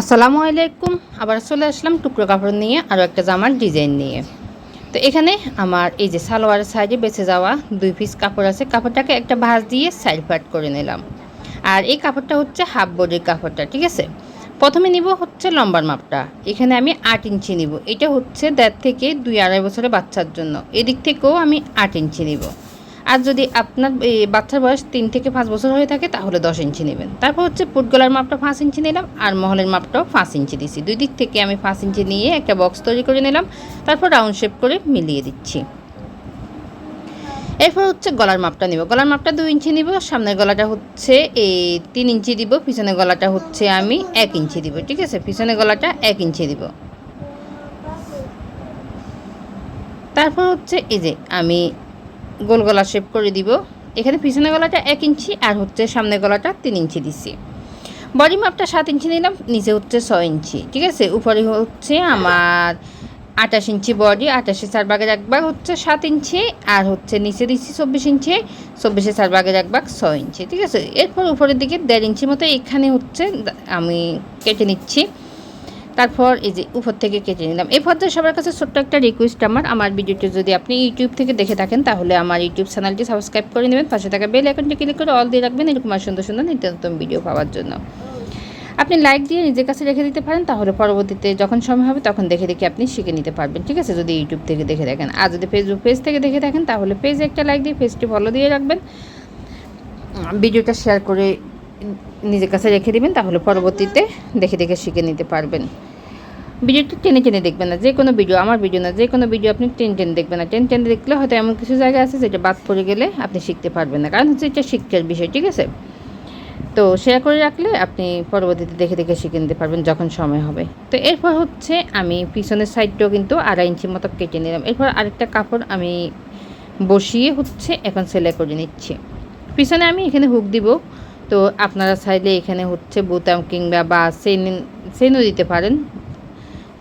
আসসালামু আলাইকুম। আবার চলে আসলাম টুকরো কাপড় নিয়ে আরও একটা জামার ডিজাইন নিয়ে। তো এখানে আমার এই যে সালোয়ারের সাইডে বেঁচে যাওয়া দুই পিস কাপড় আছে। কাপড়টাকে একটা ভাঁজ দিয়ে সাইড পাট করে নিলাম। আর এই কাপড়টা হচ্ছে হাফ বডির কাপড়টা, ঠিক আছে? প্রথমে নিব হচ্ছে লম্বার মাপটা। এখানে আমি আট ইঞ্চি নিব। এটা হচ্ছে দেড় থেকে দুই আড়াই বছরের বাচ্চার জন্য। এদিক থেকেও আমি আট ইঞ্চি নিব। আর যদি আপনার বাচ্চার বয়স তিন থেকে পাঁচ বছর হয়ে থাকে, তাহলে দশ ইঞ্চি নেবেন। তারপর হচ্ছে পুটগলার মাপটা পাঁচ ইঞ্চি নিলাম আর মহলের মাপটাও পাঁচ ইঞ্চি দিচ্ছি দুই দিক থেকে আমি পাঁচ ইঞ্চি নিয়ে একটা বক্স তৈরি করে নিলাম। তারপর রাউন্ড শেপ করে মিলিয়ে দিচ্ছি। এরপর হচ্ছে গলার মাপটা নিব। গলার মাপটা দুই ইঞ্চি নিব। সামনের গলাটা হচ্ছে এই তিন ইঞ্চি দিব। পিছনের গলাটা হচ্ছে আমি এক ইঞ্চি দিব। ঠিক আছে? পিছনের গলাটা এক ইঞ্চি দিব। তারপর হচ্ছে এই যে আমি গোল গলা শেপ করে দিব। এখানে পিছনে গলাটা এক ইঞ্চি আর হচ্ছে সামনের গলাটা তিন ইঞ্চি দিচ্ছি বডি মাপটা সাত ইঞ্চি নিলাম, নিচে হচ্ছে ছয় ইঞ্চি, ঠিক আছে? উপরে হচ্ছে আমার আঠাশ ইঞ্চি বডি আঠাশে চার ভাগের এক হচ্ছে সাত ইঞ্চি আর হচ্ছে নিচে দিচ্ছি চব্বিশ ইঞ্চি, চব্বিশে চার ভাগের এক ছয় ইঞ্চি, ঠিক আছে? এরপর উপরের দিকে দেড় ইঞ্চি মতো এখানে হচ্ছে আমি কেটে নিচ্ছি। তারপর এই যে উপর থেকে কেটে নিলাম। এই পর্যায়ে সবার কাছে ছোট্ট একটা রিকোয়েস্ট আমার। আমার ভিডিওটি যদি আপনি ইউটিউব থেকে দেখে থাকেন, তাহলে আমার ইউটিউব চ্যানেলটি সাবস্ক্রাইব করে নেবেন। পাশে থাকা বেল আইকনটি ক্লিক করে অল দিয়ে রাখবেন। এরকম আর সুন্দর সুন্দর নিত্য নতুন ভিডিও পাওয়ার জন্য। আপনি লাইক দিয়ে নিজের কাছে রেখে দিতে পারেন, তাহলে পরবর্তীতে যখন সময় হবে তখন দেখে দেখে আপনি শিখে নিতে পারবেন। ঠিক আছে? যদি ইউটিউব থেকে দেখে থাকেন। আর যদি ফেসবুক পেজ থেকে দেখে থাকেন, তাহলে পেজে একটা লাইক দিয়ে পেজটি ফলো দিয়ে রাখবেন। ভিডিওটা শেয়ার করে নিজের কাছে রেখে দিবেন, তাহলে পরবর্তীতে দেখে দেখে শিখে নিতে পারবেন। ভিডিওটা টেনে টেনে দেখবেন না, যে কোনো ভিডিও, আমার ভিডিও না, যে কোনো ভিডিও আপনি টেন টেনে দেখবেন না। টেন টেনে দেখলে হয়তো এমন কিছু জায়গা আছে যেটা বাদ পড়ে গেলে আপনি শিখতে পারবেন না, কারণ হচ্ছে এটা শিক্ষার বিষয়, ঠিক আছে? তো শেয়ার করে রাখলে আপনি পরবর্তীতে দেখে দেখে শিখে নিতে পারবেন যখন সময় হবে। তো এরপর হচ্ছে আমি পিছনের সাইডটাও কিন্তু আড়াই ইঞ্চি মতো কেটে নিলাম। এরপর আরেকটা কাপড় আমি বসিয়ে হচ্ছে এখন সেলাই করে নিচ্ছি। পিছনে আমি এখানে হুক দিব। তো আপনারা চাইলে এখানে হচ্ছে বোতাম কিংবা বা সেন সেনও দিতে পারেন।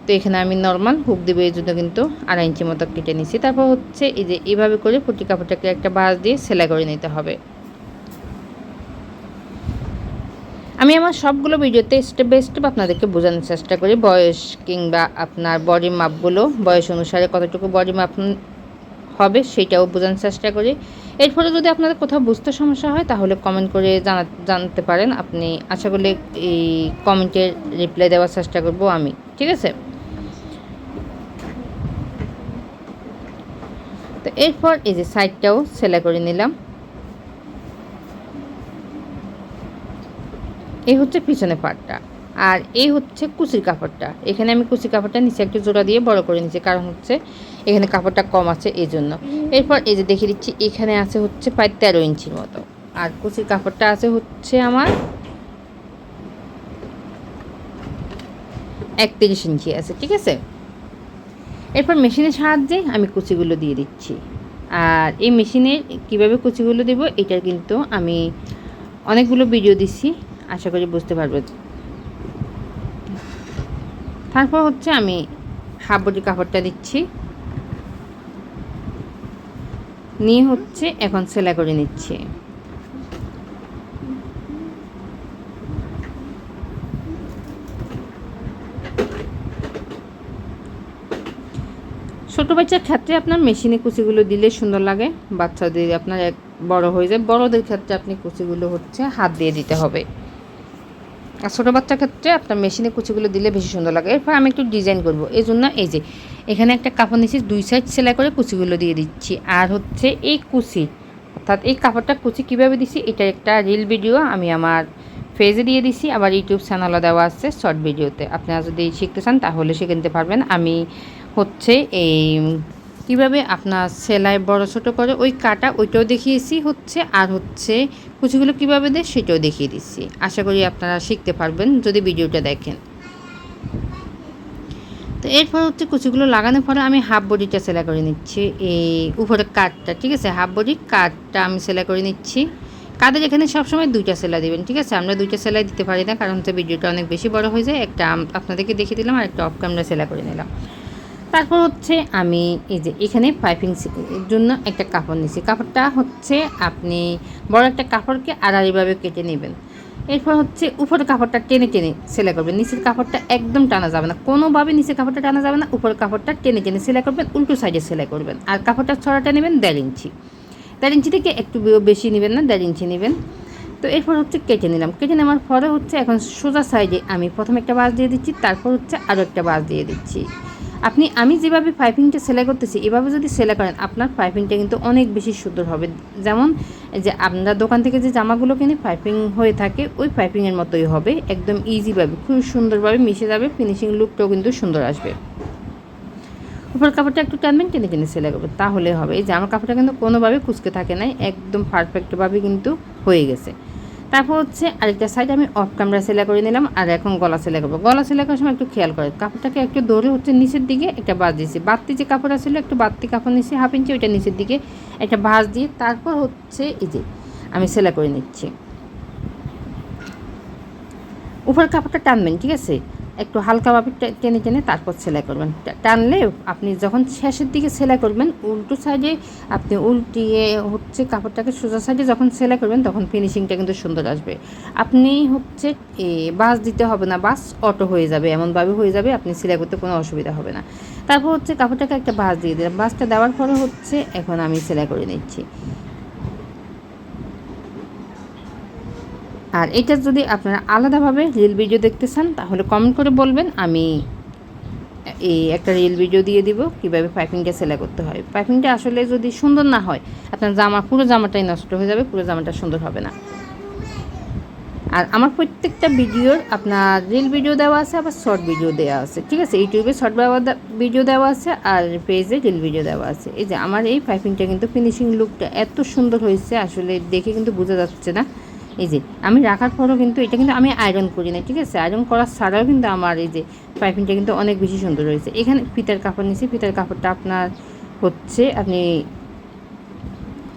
তো এখানে আমি নর্মাল হুক দেবো এই জন্য কিন্তু আড়াই ইঞ্চি মতো কেটে নিচ্ছি তারপর হচ্ছে এই যে এইভাবে করে পুটি কাপড়টাকে একটা বাঁশ দিয়ে সেলাই করে নিতে হবে। আমি আমার সবগুলো ভিডিওতে স্টেপ বাই স্টেপ আপনাদেরকে বোঝানোর চেষ্টা করি, বয়স কিংবা আপনার বডি মাপগুলো বয়স অনুসারে কতটুকু বডি মাপ হবে সেটাও বোঝানোর চেষ্টা করি। এরপরে যদি আপনাদের কোথাও বুঝতে সমস্যা হয় তাহলে কমেন্ট করে জানা, জানতে পারেন। আপনি আশা করি এই কমেন্টের রিপ্লাই দেওয়ার চেষ্টা করব আমি, ঠিক আছে? তো এরপর এই যে সাইডটাও সেলাই করে নিলাম। এই হচ্ছে পিছনে পাটটা। আর এই হচ্ছে কুচির কাপড়টা। এখানে আমি কুচির কাপড়টা নিচে একটু জোড়া দিয়ে বড় করে নিচ্ছি কারণ হচ্ছে এখানে কাপড়টা কম আছে এই জন্য এরপর এই যে দেখে দিচ্ছি, এখানে আছে হচ্ছে প্রায় তেরো ইঞ্চির মতো। আর কুচির কাপড়টা আছে হচ্ছে আমার একত্রিশ ইঞ্চি আছে, ঠিক আছে? এরপর মেশিনের সাহায্যে আমি কুচিগুলো দিয়ে দিচ্ছি। আর এই মেশিনে কীভাবে কুচিগুলো দেবো এটার কিন্তু আমি অনেকগুলো ভিডিও দিচ্ছি আশা করি বুঝতে পারবেন তারপর হচ্ছে আমি হাফ বডি কাপড়টা দিচ্ছি। নিয়ে হচ্ছে এখন সেলাই করে নিচ্ছি। ছোটো বাচ্চার ক্ষেত্রে আপনার মেশিনে কুচিগুলো দিলে সুন্দর লাগে। বাচ্চাদের আপনার এক বড় হয়ে যায়। বড়দের ক্ষেত্রে আপনি কুচিগুলো হচ্ছে হাত দিয়ে দিতে হবে। আর ছোটো বাচ্চার ক্ষেত্রে আপনার মেশিনে কুচিগুলো দিলে বেশি সুন্দর লাগে। এরপর আমি একটু ডিজাইন করব। এই জন্য এই যে, এখানে একটা কাপড় নিচ্ছি দুই সাইড সেলাই করে কুচিগুলো দিয়ে দিচ্ছি। আর হচ্ছে এই কুচি, অর্থাৎ এই কাপড়টা কুচি কীভাবে দিচ্ছি এটা একটা রিল ভিডিও আমি আমার ফেজে দিয়ে দিছি। আবার ইউটিউব চ্যানেলও দেওয়া আছে শর্ট ভিডিওতে। আপনারা যদি শিখতে চান তাহলে শিখে নিতে পারবেন। আমি হচ্ছে এই, কীভাবে আপনার সেলাই বড় ছোটো করে ওই কাটা ওইটাও দেখিয়েছি হচ্ছে, আর হচ্ছে কুচিগুলো কীভাবে দেয় সেটাও দেখিয়ে দিচ্ছি। আশা করি আপনারা শিখতে পারবেন যদি ভিডিওটা দেখেন। তো এরপর হচ্ছে কুচিগুলো লাগানোর পরে আমি হাফ বডিটা সেলাই করে নিচ্ছি, এই উপরের কাঠটা, ঠিক আছে? হাফ বডির কাঠটা আমি সেলাই করে নিচ্ছি। কাদের এখানে সবসময় দুইটা সেলাই দেবেন, ঠিক আছে? আমরা দুইটা সেলাই দিতে পারি না, কারণ হচ্ছে ভিডিওটা অনেক বেশি বড় হয়ে যায়। একটা আপনাদেরকে দেখিয়ে দিলাম, আর একটা অফ ক্যামেরা সেলাই করে নিলাম। তারপর হচ্ছে আমি এই যে এখানে পাইপিং জন্য একটা কাপড় নিয়েছি কাপড়টা হচ্ছে আপনি বড় একটা কাপড়কে আড়াআড়িভাবে কেটে নেবেন। এরপর হচ্ছে উপরের কাপড়টা টেনে টেনে সেলাই করবেন। নিচের কাপড়টা একদম টানা যাবে না। কোনোভাবে নিচের কাপড়টা টানা যাবে না। উপরের কাপড়টা টেনে টেনে সেলাই করবেন, উল্টো সাইডে সেলাই করবেন। আর কাপড়টা ছড়াটা নেবেন দেড় ইঞ্চি। দেড় ইঞ্চি থেকে একটু বেশি নেবেন না, দেড় ইঞ্চি নেবেন। তো এরপর হচ্ছে কেটে নিলাম। কেটে নেওয়ার পরে হচ্ছে এখন সোজা সাইডে আমি প্রথমে একটা বাস দিয়ে দিচ্ছি, তারপর হচ্ছে আরও একটা বাস দিয়ে দিচ্ছি। আপনি, আমি যেভাবে পাইপিংটা সেলাই করতেছি, এভাবে যদি সেলাই করেন, আপনার পাইপিংটা কিন্তু অনেক বেশি সুন্দর হবে। যেমন যে আপনার দোকান থেকে যে জামাগুলো কিনে পাইপিং হয়ে থাকে, ওই পাইপিংয়ের মতোই হবে। একদম ইজিভাবে খুব সুন্দরভাবে মিশে যাবে ফিনিশিং লুকটাও কিন্তু সুন্দর আসবে। উপর কাপড়টা একটু টানবেন, টেনে টেনে সেলাই করবেন, তাহলে হবে। এই আমার কাপড়টা কিন্তু কোনোভাবে কুচকে থাকে নাই, একদম পারফেক্টভাবে কিন্তু হয়ে গেছে। তারপর হচ্ছে আরেকটা সাইড আমি অফ ক্যামেরা সেলাই করে নিলাম, আর এখন গলা সেলাই করব। গলা সেলাই করার সময় একটু খেয়াল করে কাপড়টাকে একটু ধরে হচ্ছে নিচের দিকে একটা বাজ দিয়েছি। বাড়তি যে কাপড় ছিল একটু বাড়তি কাপড় নিচ্ছি হাফ ইঞ্চি ওইটা নিচের দিকে একটা ভাঁজ দিয়ে তারপর হচ্ছে এই যে আমি সেলাই করে নিচ্ছি। উপরের কাপড়টা টানবেন, ঠিক আছে? একটু হালকাভাবে টেনে টেনে তারপর সেলাই করবেন। টানলে আপনি যখন শেষের দিকে সেলাই করবেন, উল্টো সাইডে আপনি উল্টিয়ে হচ্ছে কাপড়টাকে সোজা সাইডে যখন সেলাই করবেন, তখন ফিনিশিংটা কিন্তু সুন্দর আসবে। আপনি হচ্ছে বাস দিতে হবে না, বাস অটো হয়ে যাবে। এমনভাবে হয়ে যাবে, আপনি সেলাই করতে কোনো অসুবিধা হবে না। তারপর হচ্ছে কাপড়টাকে একটা বাস দিয়ে দিলাম। বাসটা দেওয়ার পরে হচ্ছে এখন আমি সেলাই করে নিচ্ছি। আর এটা যদি আপনারা আলাদাভাবে রিল ভিডিও দেখতে চান, তাহলে কমেন্ট করে বলবেন, আমি এই একটা রিল ভিডিও দিয়ে দিব, কীভাবে পাইপিংটা সেলাই করতে হয়। পাইপিংটা আসলে যদি সুন্দর না হয়, আপনার জামা, পুরো জামাটাই নষ্ট হয়ে যাবে, পুরো জামাটা সুন্দর হবে না। আর আমার প্রত্যেকটা ভিডিওর আপনার রিল ভিডিও দেওয়া আছে, আবার শর্ট ভিডিও দেওয়া আছে, ঠিক আছে? ইউটিউবে শর্ট ভিডিও দেওয়া আছে, আর পেজে রিল ভিডিও দেওয়া আছে। এই যে আমার এই পাইপিংটা কিন্তু ফিনিশিং লুকটা এত সুন্দর হয়েছে, আসলে দেখে কিন্তু বোঝা যাচ্ছে না। এই যে, আমি রাখার পরও কিন্তু এটা কিন্তু আমি আয়রন করি না ঠিক আছে? আয়রন করার ছাড়াও কিন্তু আমার এই যে পাইপিংটা কিন্তু অনেক বেশি সুন্দর হয়েছে। এখানে ফিতার কাপড় নিয়েছি, ফিতার কাপড়টা আপনার হচ্ছে আপনি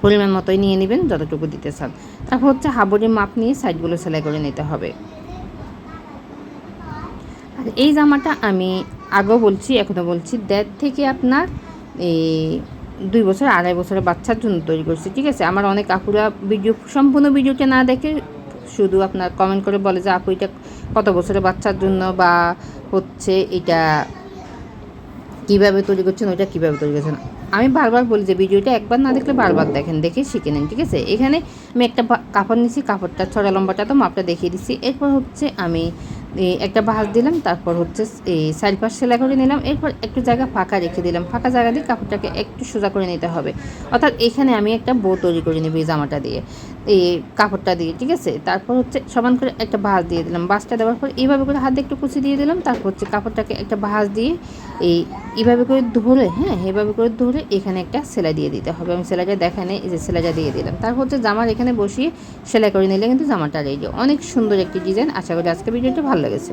পরিমাণ মতোই নিয়ে নেবেন, যতটুকু দিতে চান। তারপর হচ্ছে হাবড়ির মাপ নিয়ে সাইডগুলো সেলাই করে নিতে হবে। আর এই জামাটা আমি আগেও বলছি এখনও বলছি, দেড় থেকে আপনার এই দুই বছর, আড়াই বছরের বাচ্চার জন্য তৈরি করছি, ঠিক আছে? আমার অনেক আপুরা ভিডিও, সম্পূর্ণ ভিডিওটা না দেখে শুধু আপনার কমেন্ট করে বলে যে, আপু, এটা কত বছরের বাচ্চার জন্য বা হচ্ছে এটা কীভাবে তৈরি করছেন, ওইটা কীভাবে তৈরি করছেন? আমি বারবার বলি যে, ভিডিওটা একবার না দেখলে বারবার দেখেন, দেখে শিখে নেন, ঠিক আছে? এখানে আমি একটা কাপড় নিছি কাপড়টা, ছড়া লম্বাটা তো মাপটা দেখিয়ে দিচ্ছি। এরপর হচ্ছে আমি একটা ভাঁজ দিলাম, তারপর হচ্ছে এই সাইড পাশ সেলাই করে নিলাম। এরপর একটু জায়গা ফাঁকা রেখে দিলাম। ফাঁকা জায়গা দিয়ে কাপড়টাকে একটু সোজা করে নিতে হবে। অর্থাৎ এখানে আমি একটা বো তৈরি করে নেব এই জামাটা দিয়ে, এই কাপড়টা দিয়ে, ঠিক আছে? তারপর হচ্ছে সমান করে একটা ভাঁজ দিয়ে দিলাম। ভাঁজটা দেওয়ার পর এইভাবে করে হাতে একটু কুচি দিয়ে দিলাম। তারপর হচ্ছে কাপড়টাকে একটা ভাঁজ দিয়ে এই এইভাবে করে ধরে হ্যাঁ এইভাবে করে ধরে এখানে একটা সেলাই দিয়ে দিতে হবে। আমি সেলাইটা দেখা নেই যে সেলাইটা দিয়ে দিলাম। তারপর হচ্ছে জামার এখানে বসিয়ে সেলাই করে নিলে কিন্তু জামাটা রেডি অনেক সুন্দর একটি ডিজাইন। আশা করি আজকে ভিডিওটা ভালো লেগেছে।